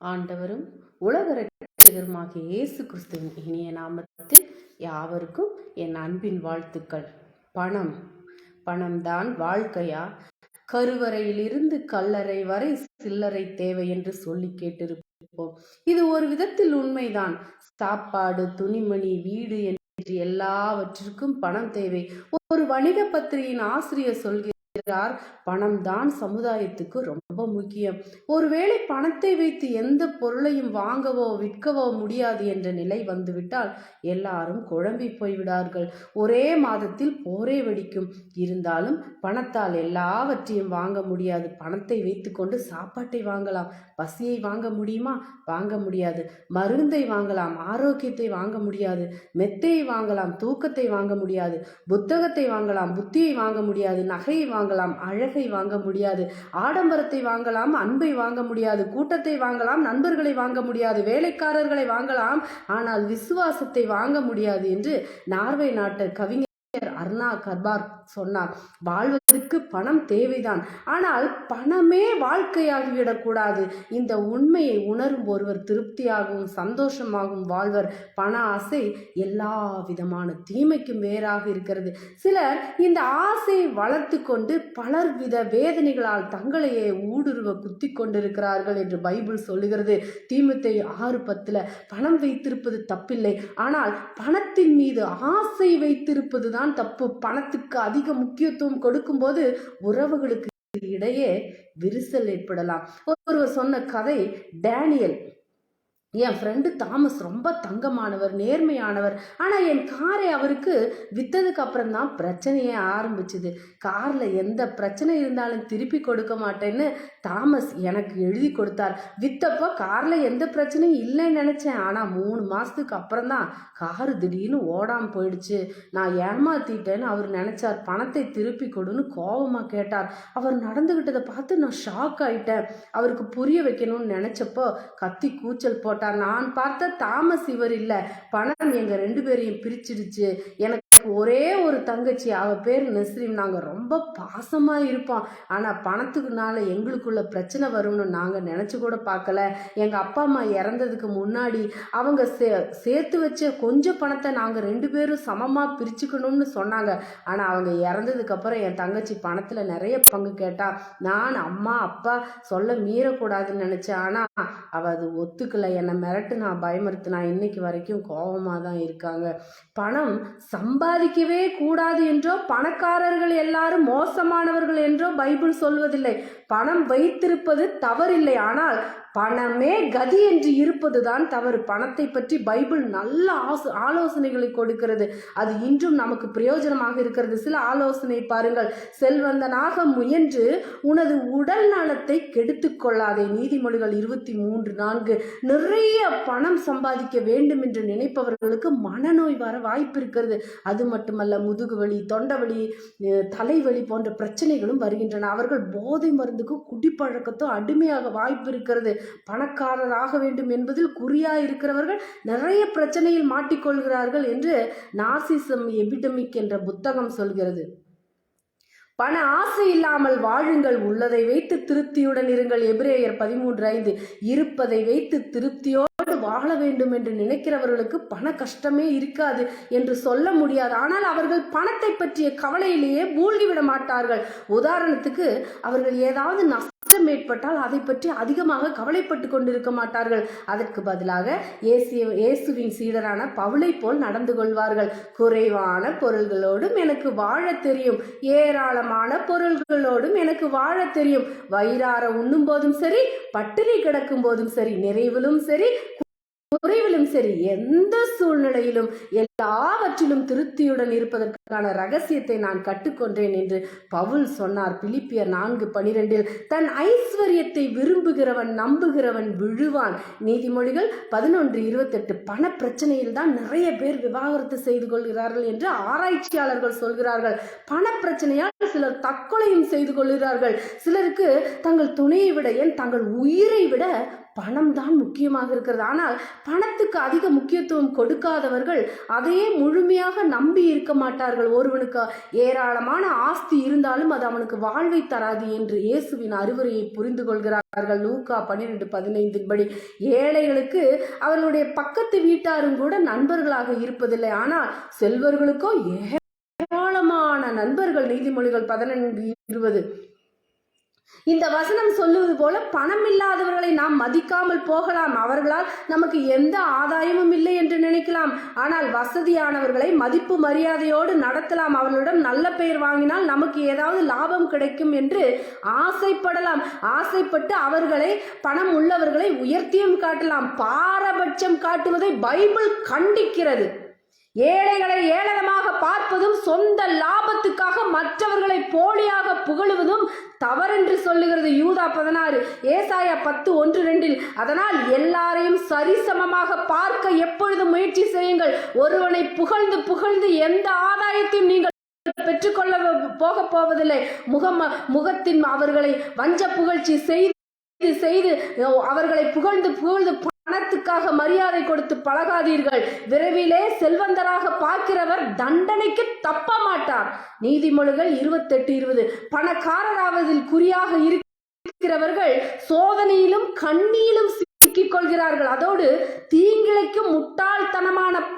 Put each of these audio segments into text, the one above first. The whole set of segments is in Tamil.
ஆண்டவரும் உலக ரட்சகருமாகிய இயேசு கிறிஸ்துவின் இனிய நாமத்தில் யாவருக்கும் என் அன்பின் வாழ்த்துக்கள். பணம். பணம்தான் வாழ்க்கையா? கருவறையிலிருந்து கல்லறை வரை சில்லறை தேவை என்று சொல்லி கேட்டிருப்போம். இது ஒரு விதத்தில் உண்மைதான். சாப்பாடு துணிமணி வீடு என்று எல்லாவற்றிற்கும் பணம் தேவை. ஒரு வணிக பத்திரிகையின் ஆசிரியர் சொல்கிறார் பணம் தான் சமுதாயத்துக்கு ரொம்ப முக்கியம். ஒருவேளை பணத்தை வைத்து எந்த பொருளையும் வாங்கவோ விற்கவோ முடியாது என்ற நிலை வந்துவிட்டால் எல்லாரும் குழம்பி போய்விடார்கள். ஒரே மாதத்தில் போரே வெடிக்கும். இருந்தாலும் பணத்தால் எல்லாவற்றையும் வாங்க முடியாது. பணத்தை வைத்துக்கொண்டு சாப்பாட்டை வாங்கலாம். பசியை வாங்க முடியுமா? வாங்க முடியாது. மருந்தை வாங்கலாம். ஆரோக்கியத்தை வாங்க முடியாது. மெத்தையை வாங்கலாம். தூக்கத்தை வாங்க முடியாது. புத்தகத்தை வாங்கலாம். புத்தியை வாங்க முடியாது. நகையை வாங்கலாம். அழகை வாங்க முடியாது. ஆடம்பரத்தை வாங்கலாம் அன்பை வாங்க முடியாது. கூட்டத்தை வாங்கலாம் நண்பர்களை வாங்க முடியாது. வேலைக்காரர்களை வாங்கலாம் ஆனால் விசுவாசத்தை வாங்க முடியாது என்று நார்வே நாட்டு கவிஞர் அர்ணா கர்பார் சொன்னார். வாழ்வதற்கு பணம் தேவைதான். ஆனால் பணமே வாழ்க்கையாகிவிடக்கூடாது. இந்த உண்மையை உணரும் ஒருவர் திருப்தியாகவும் சந்தோஷமாகவும் வாழ்வர். பண ஆசை எல்லா விதமான தீமைக்கும் வேறாக இருக்கிறது. சிலர் இந்த ஆசையை வளர்த்து கொண்டு பலர் வித வேதனைகளால் தங்களையே ஊடுருவ குத்தி கொண்டிருக்கிறார்கள் என்று பைபிள் சொல்லுகிறது. தீமத்தை ஆறு பத்தில் பணம் வைத்திருப்பது தப்பில்லை. ஆனால் பணத்தின் மீது ஆசை வைத்திருப்பது தான் தப்பு. பணத்துக்கு அதிக முக்கியத்துவம் கொடுக்கும்போது உறவுகளுக்கு இடையே விரிசல் ஏற்படலாம். ஒருவர் சொன்ன கதை டேனியல். என் ஃப்ரெண்டு தாமஸ் ரொம்ப தங்கமானவர் நேர்மையானவர். ஆனால் என் காரை அவருக்கு விற்றதுக்கு அப்புறம் தான் பிரச்சனையே ஆரம்பிச்சுது. காரில் எந்த பிரச்சனை இருந்தாலும் திருப்பி கொடுக்க மாட்டேன்னு தாமஸ் எனக்கு எழுதி கொடுத்தார். விற்றப்போ காரில் எந்த பிரச்சனையும் இல்லைன்னு நினச்சேன். ஆனால் மூணு மாதத்துக்கு அப்புறம் தான் காரு திடீர்னு ஓடாமல் போயிடுச்சு. நான் ஏமாத்திட்டேன்னு அவர் நினச்சார். பணத்தை திருப்பி கொடுன்னு கோபமாக கேட்டார். அவர் நடந்துக்கிட்டதை பார்த்து நான் ஷாக் ஆயிட்டேன். அவருக்கு புரிய வைக்கணும்னு நினச்சப்போ கத்தி கூச்சல் போட்டார். போட்டார் நான் பார்த்த தாமஸ் இவர் இல்லை. பணம் எங்கள் ரெண்டு பேரையும் பிரிச்சிடுச்சு. எனக்கு ஒரே ஒரு தங்கச்சி அவள் பேர் நஸ்ரீம் நாங்கள் ரொம்ப பாசமாக இருப்போம். ஆனால் பணத்துக்குனால எங்களுக்குள்ள பிரச்சனை வரும்னு நாங்கள் நினச்சி கூட பார்க்கல. எங்கள் அப்பா அம்மா இறந்ததுக்கு முன்னாடி அவங்க சே சேர்த்து வச்ச கொஞ்சம் பணத்தை நாங்கள் ரெண்டு பேரும் சமமாக பிரிச்சுக்கணும்னு சொன்னாங்க. ஆனால் அவங்க இறந்ததுக்கப்புறம் என் தங்கச்சி பணத்தில் நிறைய பங்கு கேட்டா நான் அம்மா அப்பா சொல்ல மீறக்கூடாதுன்னு நினச்சேன். ஆனால் அவள் அது ஒத்துக்கலை. என்னை மிரட்டு நான் பயமுறுத்தினா இன்னைக்கு வரைக்கும் கோபமாக தான் இருக்காங்க. பணம் சம்பா சம்பாதிக்கவே கூடாது என்றோ பணக்காரர்கள் எல்லாரும் மோசமானவர்கள் என்றோ பைபிள் சொல்வதில்லை. பணம் வைத்திருப்பது தவறில்லை. ஆனால் பணமே கதி என்று இருப்பதுதான் தவறு. பணத்தை பற்றி பைபிள் நல்ல ஆசு ஆலோசனைகளை கொடுக்கிறது. அது இன்றும் நமக்கு பிரயோஜனமாக இருக்கிறது. சில ஆலோசனை பாருங்கள். செல்வந்தனாக முயன்று உனது உடல் நலத்தை கெடுத்து கொள்ளாதே. நீதிமொழிகள் இருபத்தி மூன்று நான்கு. நிறைய பணம் சம்பாதிக்க வேண்டும் என்று நினைப்பவர்களுக்கு மனநோய் வர வாய்ப்பு இருக்கிறது. அது மட்டுமல்ல முதுகு வலி தொண்டவலி தலைவலி போன்ற பிரச்சனைகளும் வருகின்றன. அவர்கள் போதை மருந்துக்கும் குடிப்பழக்கத்தும் அடிமையாக வாய்ப்பு இருக்கிறது. பணக்காரராக வேண்டும் என்பதில் குறியா இருக்கிறவர்கள் நிறைய பிரச்சனையில் மாட்டிக்கொள்கிறார்கள் என்று நாசிசம் எபிடமிக் என்ற புத்தகம் சொல்கிறது. பண ஆசை இல்லாமல் வாழுங்கள் உள்ளதை வைத்து திருப்தியுடன் இருங்கள். எபிரேயர் பதிமூன்று ஐந்து இருப்பதை வைத்து திருப்தியோடு வாழ வேண்டும் என்று நினைக்கிறவர்களுக்கு பண கஷ்டமே இருக்காது என்று சொல்ல முடியாது. ஆனால் அவர்கள் பணத்தை பற்றிய கவலையிலேயே மூழ்கிவிட மாட்டார்கள். உதாரணத்துக்கு அவர்கள் ஏதாவது கஷ்டம் ஏற்பட்டால் அதை பற்றி அதிகமாக கவலைப்பட்டு கொண்டிருக்க மாட்டார்கள். அதற்கு பதிலாக இயேசு இயேசுவின் சீடரான பவுளை போல் நடந்து கொள்வார்கள். குறைவான பொருள்களோடும் எனக்கு வாழ தெரியும். ஏராளமான பொருள்களோடும் எனக்கு வாழ தெரியும். வயிறார உண்ணும் போதும் சரி பட்டினி கிடக்கும் போதும் சரி நிறைவிலும் சரி குறைவிலும் சரி எந்த சூழ்நிலையிலும் எல்லாவற்றிலும் திருப்தியுடன் இருப்பதற்கான ரகசியத்தை நான் கற்றுக்கொண்டேன் என்று பவுல் சொன்னார். பிலிப்பியர் நான்கு பனிரெண்டில் தன் ஐஸ்வர்யத்தை விரும்புகிறவன் நம்புகிறவன் விழுவான். நீதிமொழிகள் பதினொன்று இருபத்தெட்டு பண பிரச்சனையில் தான் நிறைய பேர் விவாகரத்து செய்து கொள்கிறார்கள் என்று ஆராய்ச்சியாளர்கள் சொல்கிறார்கள். பண பிரச்சனையால் சிலர் தற்கொலையும் செய்து கொள்கிறார்கள். சிலருக்கு தங்கள் துணையை விட ஏன் தங்கள் உயிரை விட பணம் தான் முக்கியமாக இருக்கிறது. ஆனால் பணத்துக்கு அதிக முக்கியத்துவம் கொடுக்காதவர்கள் அதையே முழுமையாக நம்பி இருக்க மாட்டார்கள். ஒருவனுக்கு ஏராளமான ஆஸ்தி இருந்தாலும் அது அவனுக்கு வாழ்வை தராது என்று இயேசுவின் அறிவுரையை புரிந்து கொள்கிறார்கள். லூக்கா பன்னிரெண்டு பதினைந்தின் படி ஏழைகளுக்கு அவர்களுடைய பக்கத்து வீட்டாரும் கூட நண்பர்களாக இருப்பதில்லை. ஆனால் செல்வர்களுக்கோ ஏராளமான நண்பர்கள். நீதிமொழிகள் பதினெண்டு இருபது. இந்த வசனம் சொல்லுவது போல பணம் இல்லாதவர்களை நாம் மதிக்காமல் போகலாம். அவர்களால் நமக்கு எந்த ஆதாயமும் இல்லை என்று நினைக்கலாம். ஆனால் வசதியானவர்களை மதிப்பு மரியாதையோடு நடத்தலாம். அவர்களிடம் நல்ல பெயர் வாங்கினால் நமக்கு ஏதாவது லாபம் கிடைக்கும் என்று ஆசைப்படலாம். ஆசைப்பட்டு அவர்களை பணம் உள்ளவர்களை உயர்த்தியும் காட்டலாம். பாரபட்சம் காட்டுவதை பைபிள் கண்டிக்கிறது. ஏழைகளை ஏளனமாக பார்ப்பதும் சொந்த லாபத்துக்காக மற்றவர்களை போலியாக புகழுவதும் தவறென்று சொல்லுகிறது யூதா பதினாறு ஏசாயா பத்து ஒன்று ரெண்டில் அதனால் எல்லாரையும் சரிசமமாக பார்க்க எப்பொழுது முயற்சி செய்யுங்கள். ஒருவனை புகழ்ந்து புகழ்ந்து எந்த ஆதாயத்தையும் நீங்கள் பெற்றுக்கொள்ள போக போவதில்லை. முகம் முகத்தின் அவர்களை வஞ்ச புகழ்ச்சி செய்து செய்து அவர்களை புகழ்ந்து புகழ்ந்து பணத்துக்காக மரியாதை கொடுத்து பழகாதீர்கள். விரைவிலே செல்வந்தராக பார்க்கிறவர் தண்டனைக்கு தப்ப மாட்டார் நீதிமொழிகள் இருபத்தெட்டு இருபது. பணக்காரராவதில் குறியாக இருக்கிறவர்கள் சோதனையிலும் கண்ணியிலும் சிக்கிக் கொள்கிறார்கள். அதோடு தீங்கிழைக்கும்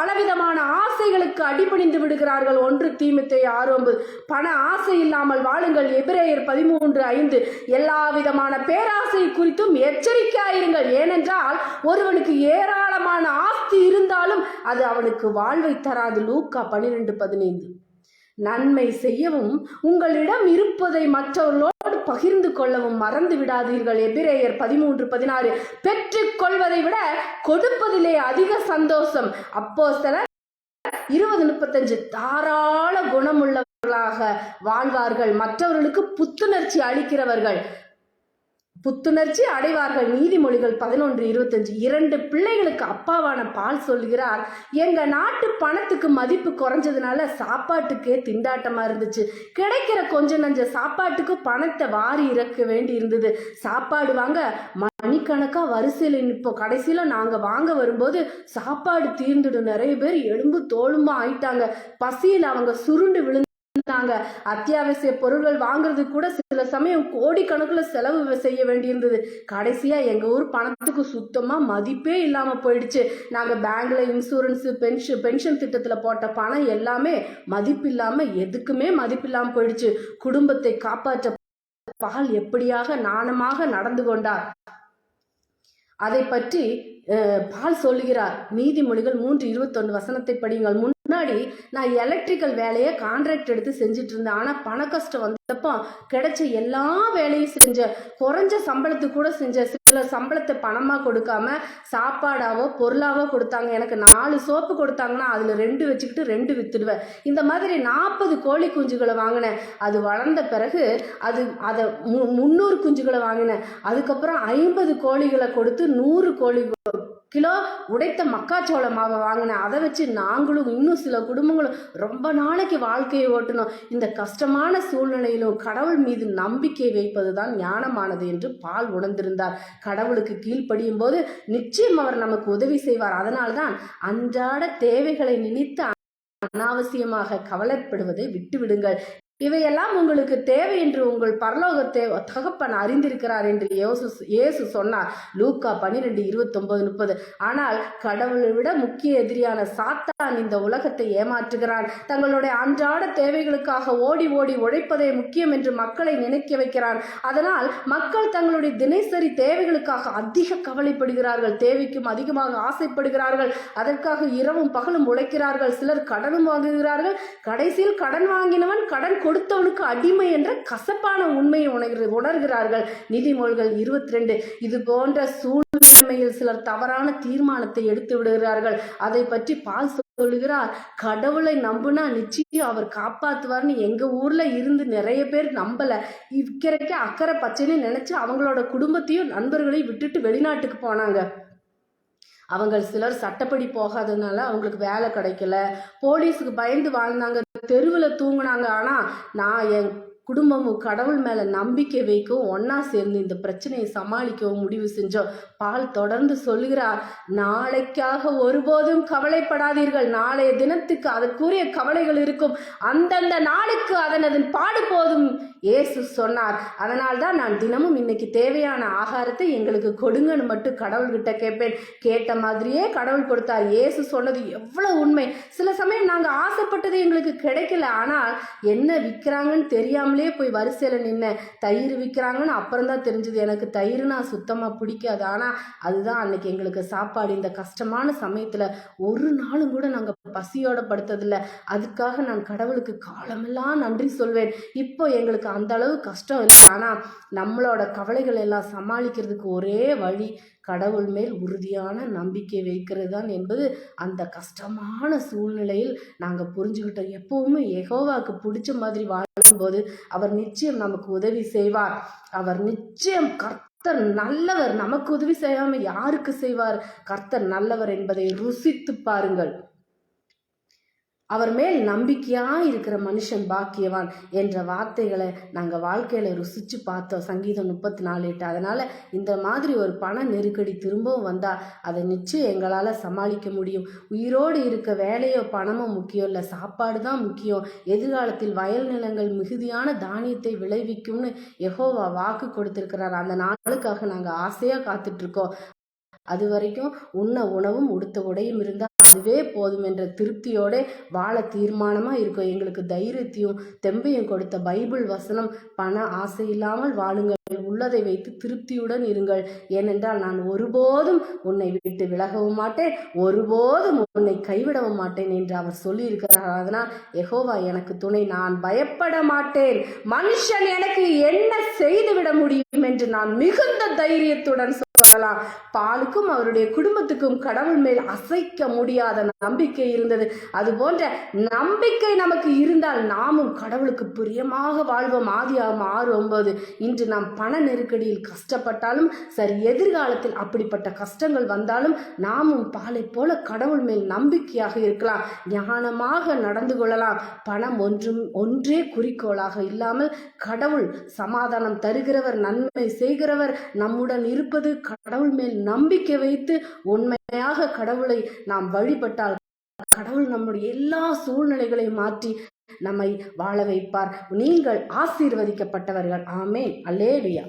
பலவிதமான ஆசைகளுக்கு அடிபணிந்து விடுகிறார்கள். ஒன்று தீமித்தை ஆரம்பு. பண ஆசை இல்லாமல் வாழுங்கள். எபிரேயர் பதிமூன்று ஐந்து. எல்லா விதமான பேராசை குறித்தும் எச்சரிக்கையாயிருங்கள். ஏனென்றால் ஒருவனுக்கு ஏராளமான ஆஸ்தி இருந்தாலும் அது அவனுக்கு வாழ்வை தராது. லூக்கா பன்னிரெண்டு பதினைந்து. நன்மை செய்யவும் உங்களிடம் இருப்பதை மற்றவர்களோடு பகிர்ந்து கொள்ளவும் மறந்து விடாதீர்கள். எபிரேயர் பதிமூன்று பதினாறு. பெற்றுக் கொள்வதை விட கொடுப்பதிலே அதிக சந்தோஷம். அப்போ சில இருபது முப்பத்தஞ்சு. தாராள குணமுள்ளவர்களாக வாழ்வார்கள். மற்றவர்களுக்கு புத்துணர்ச்சி அளிக்கிறவர்கள். புத்துணர்ச்சி அடைவார்கள். நீதிமொழிகள் பதினொன்று இருபத்தஞ்சு இரண்டு பிள்ளைகளுக்கு அப்பாவான பால் சொல்கிறார். எங்க நாட்டு பணத்துக்கு மதிப்பு குறைஞ்சதுனால சாப்பாட்டுக்கே திண்டாட்டமா இருந்துச்சு. கிடைக்கிற கொஞ்ச நஞ்ச சாப்பாட்டுக்கு பணத்தை வாரி இறக்க வேண்டி இருந்தது. சாப்பாடு வாங்க மணிக்கணக்கா வரிசையில் இப்போ கடைசியில நாங்க வாங்க வரும்போது சாப்பாடு தீர்ந்துடும். நிறைய பேர் எலும்பு தோளுமா ஆயிட்டாங்க. பசியில் அவங்க சுருண்டு விழுந்து இருந்தாங்க அத்தியாவசிய பொருட்கள் வாங்குறது கூட சில சமயம் கோடிக்கணக்கில் செலவு செய்ய வேண்டியிருந்தது. கடைசியா எங்க ஊர் பணத்துக்கு சுத்தமா மதிப்பே இல்லாம போயிடுச்சு. நாங்க பேங்க்ல இன்சூரன்ஸ் பென்ஷன் பென்ஷன் திட்டத்துல போட்ட பணம் எல்லாமே மதிப்பில்லாம எதுக்குமே மதிப்பில்லாம போயிடுச்சு. குடும்பத்தை காப்பாற்ற பால் எப்படியாக நாணமாக நடந்து கொண்டார்? அதை பற்றி பால் சொல்லுகிறார். நீதிமொழிகள் மூன்று இருபத்தொன்று வசனத்தை படியுங்கள். முன்னாடி நான் எலக்ட்ரிக்கல் வேலையை கான்ட்ராக்ட் எடுத்து செஞ்சுட்டு இருந்தேன் ஆனால் பண கஷ்டம் வந்தப்போ கிடைச்ச எல்லா வேலையும் செஞ்ச குறைஞ்ச சம்பளத்துக்கு கூட செஞ்ச சில சம்பளத்தை பணமாக கொடுக்காம சாப்பாடாவோ பொருளாவோ கொடுத்தாங்க. எனக்கு நாலு சோப்பு கொடுத்தாங்கன்னா அதில் ரெண்டு வச்சுக்கிட்டு ரெண்டு வித்துடுவேன். இந்த மாதிரி நாற்பது கோழி குஞ்சுகளை வாங்கினேன். அது வளர்ந்த பிறகு அது அதை மு முந்நூறு குஞ்சுகளை வாங்கினேன். அதுக்கப்புறம் ஐம்பது கோழிகளை கொடுத்து நூறு கோழி கிலோ உடைத்த மக்காச்சோள மாவை வாங்கினேன். அதை வச்சு நாங்களும் இன்னும் சில குடும்பங்களும் ரொம்ப நாளைக்கு வாழ்க்கையை ஓட்டணும். இந்த கஷ்டமான சூழ்நிலையிலும் கடவுள் மீது நம்பிக்கை வைப்பது தான் ஞானமானது என்று பால் உணர்ந்திருந்தார். கடவுளுக்கு கீழ்ப்படியும் போது நிச்சயம் அவர் நமக்கு உதவி செய்வார். அதனால்தான் அன்றாட தேவைகளை நினைத்து அனாவசியமாக கவலைப்படுவதை விட்டுவிடுங்கள். இவையெல்லாம் உங்களுக்கு தேவை என்று உங்கள் பரலோகத்தை தகப்பன் அறிந்திருக்கிறார் என்று யோசு இயேசு சொன்னார். லூக்கா பன்னிரெண்டு இருபத்தொன்பது முப்பது. ஆனால் கடவுளை விட முக்கிய எதிரியான சாத்தான் இந்த உலகத்தை ஏமாற்றுகிறான். தங்களுடைய அன்றாட தேவைகளுக்காக ஓடி ஓடி உழைப்பதே முக்கியம் என்று மக்களை நினைக்க வைக்கிறான். அதனால் மக்கள் தங்களுடைய தினசரி தேவைகளுக்காக அதிக கவலைப்படுகிறார்கள். தேவைக்கும் அதிகமாக ஆசைப்படுகிறார்கள். அதற்காக இரவும் பகலும் உழைக்கிறார்கள். சிலர் கடனும் வாங்குகிறார்கள். கடைசியில் கடன் வாங்கினவன் கடன் கொடுத்தவனுக்கு அடிமை என்ற கசப்பான உண்மையை உணர்கிற உணர்கிறார்கள். நீதிமொழிகள் இருபத்தி ரெண்டு இது போன்ற சூழ்நிலையில் சிலர் தவறான தீர்மானத்தை எடுத்து விடுகிறார்கள். அதை பற்றி பால் சொல்லுகிறார் கடவுளை நம்புனா நிச்சயம் அவர் காப்பாத்துவார்னு எங்க ஊர்ல இருந்து நிறைய பேர் நம்பல. இக்கிறக்கே அக்கறை பச்சைன்னு நினைச்சு அவங்களோட குடும்பத்தையும் நண்பர்களையும் விட்டுட்டு வெளிநாட்டுக்கு போனாங்க. அவங்க சிலர் சட்டப்படி போகாததுனால அவங்களுக்கு வேலை கிடைக்கல. போலீஸுக்கு பயந்து வாழ்ந்தாங்க. தெருவில் தூங்கினாங்க. ஆனால் நான் என் குடும்பமும் கடவுள் மேலே நம்பிக்கை வைக்கவும் ஒன்றா சேர்ந்து இந்த பிரச்சனையை சமாளிக்கவும் முடிவு செஞ்சோம். பால் தொடர்ந்து சொல்லுகிறார் நாளைக்காக ஒருபோதும் கவலைப்படாதீர்கள். நாளைய தினத்துக்கு அதற்குரிய கவலைகள் இருக்கும். அந்தந்த நாளுக்கு அதன் அதன் பாடு போதும் இயேசு சொன்னார். அதனால் தான் நான் தினமும் இன்னைக்கு தேவையான ஆகாரத்தை எங்களுக்கு கொடுங்கன்னு மட்டும் கடவுள்கிட்ட கேட்பேன். கேட்ட மாதிரியே கடவுள் கொடுத்தார். இயேசு சொன்னது எவ்வளவு உண்மை. சில சமயம் நாங்கள் ஆசைப்பட்டது எங்களுக்கு கிடைக்கல. ஆனால் என்ன விற்கிறாங்கன்னு தெரியாமலே போய் வரிசையில் நின்ன. தயிர் விற்கிறாங்கன்னு அப்புறம் தான் தெரிஞ்சது. எனக்கு தயிர்னா சுத்தமாக பிடிக்காது. ஆனால் அதுதான் அன்னைக்கு எங்களுக்கு சாப்பாடு இந்த கஷ்டமான சமயத்தில் ஒரு நாளும் கூட நாங்கள் பசியோட படுத்ததில்ல. அதுக்காக நான் கடவுளுக்கு காலமெல்லாம் நன்றி சொல்வேன். இப்போ எங்களுக்கு அந்த அளவு கஷ்டம் இல்லை. ஆனால் நம்மளோட கவலைகள் எல்லாம் சமாளிக்கிறதுக்கு ஒரே வழி கடவுள் மேல் உறுதியான நம்பிக்கை வைக்கிறது தான் என்பது அந்த கஷ்டமான சூழ்நிலையில் நாங்கள் புரிஞ்சுக்கிட்டோம். எப்போவுமே எகோவாக்கு பிடிச்ச மாதிரி வாழும்போது அவர் நிச்சயம் நமக்கு உதவி செய்வார். அவர் நிச்சயம் கர்த்தர் நல்லவர். நமக்கு உதவி செய்யாமல் யாருக்கு செய்வார்? கர்த்தர் நல்லவர் என்பதை ருசித்து பாருங்கள். அவர் மேல் நம்பிக்கையாக இருக்கிற மனுஷன் பாக்கியவான் என்ற வார்த்தைகளை நாங்கள் வாழ்க்கையில் ருசித்து பார்த்தோம். சங்கீதம் முப்பத்தி நாலு எட்டு. அதனால் இந்த மாதிரி ஒரு பண நெருக்கடி திரும்பவும் வந்தால் அதை நிச்சயம் எங்களால் சமாளிக்க முடியும். உயிரோடு இருக்க வேலையோ பணமோ முக்கியம் இல்லை. சாப்பாடு தான் முக்கியம். எதிர்காலத்தில் வயல் நிலங்கள் மிகுதியான தானியத்தை விளைவிக்கும்னு யெகோவா வாக்கு கொடுத்துருக்கிறார். அந்த நாளுக்காக நாங்கள் ஆசையாக காத்துட்ருக்கோம் அது வரைக்கும் உண்ண உணவும் உடுத்த உடையும் இருந்தால் அதுவே போதும் என்ற திருப்தியோட வாழ தீர்மானமாக இருக்கும். எங்களுக்கு தைரியத்தையும் தெம்பையும் கொடுத்த பைபிள் வசனம் பண ஆசை இல்லாமல் வாழுங்கள் உள்ளதை வைத்து திருப்தியுடன் இருங்கள். ஏனென்றால் நான் ஒருபோதும் உன்னை விட்டு விலகவும் மாட்டேன் ஒருபோதும் உன்னை கைவிடவும் மாட்டேன் என்று அவர் சொல்லியிருக்கிறார். அதனால் எகோவா எனக்கு துணை நான் பயப்பட மாட்டேன். மனுஷன் எனக்கு என்ன செய்துவிட முடியும் என்று நான் மிகுந்த தைரியத்துடன் சொல்லலாம் பாலுக்கும் அவருடைய குடும்பத்துக்கும் கடவுள் மேல் அசைக்க முடியாத நம்பிக்கை இருந்தது. அது போன்ற நம்பிக்கை நமக்கு இருந்தால் நாமும் கடவுளுக்கு பிரியமாக வாழ்வோம். ஆதியாகும் ஆறு ஒன்பது. இன்று நாம் பண நெருக்கடியில் கஷ்டப்பட்டாலும் சரி எதிர்காலத்தில் அப்படிப்பட்ட கஷ்டங்கள் வந்தாலும் நாமும் பாலை போல கடவுள் மேல் நம்பிக்கையாக இருக்கலாம். ஞானமாக நடந்து கொள்ளலாம். பணம் ஒன்றும் ஒன்றே குறிக்கோளாக இல்லாமல் கடவுள் சமாதானம் தருகிறவர் நன்மை செய்கிறவர் நம்முடன் இருப்பது கடவுள் மேல் நம்பிக்கை வைத்து உண்மையாக கடவுளை நாம் வழிபட்டால் கடவுள் நம்முடைய எல்லா சூழ்நிலைகளையும் மாற்றி நம்மை வாழ வைப்பார். நீங்கள் ஆசீர்வதிக்கப்பட்டவர்கள். ஆமே அலேவியா